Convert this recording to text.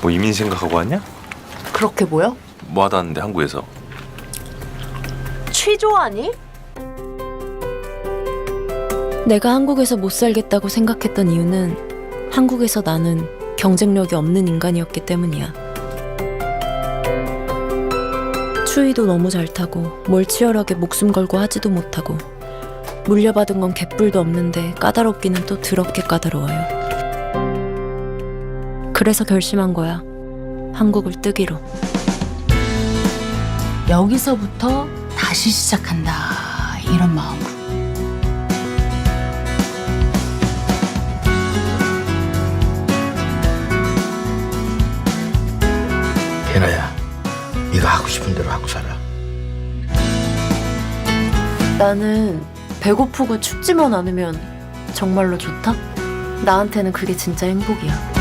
뭐 이민 생각하고 왔냐? 그렇게 보여? 뭐 하다 왔는데 한국에서 취조하니? 내가 한국에서 못 살겠다고 생각했던 이유는 한국에서 나는 경쟁력이 없는 인간이었기 때문이야. 추위도 너무 잘 타고 뭘 치열하게 목숨 걸고 하지도 못하고 물려받은 건 개뿔도 없는데 까다롭기는 또 더럽게 까다로워요. 그래서 결심한 거야. 한국을 뜨기로. 여기서부터 다시 시작한다 이런 마음으로 해나야, 네가 하고 싶은 대로 하고 살아. 나는 배고프고 춥지만 않으면 정말로 좋다? 나한테는 그게 진짜 행복이야.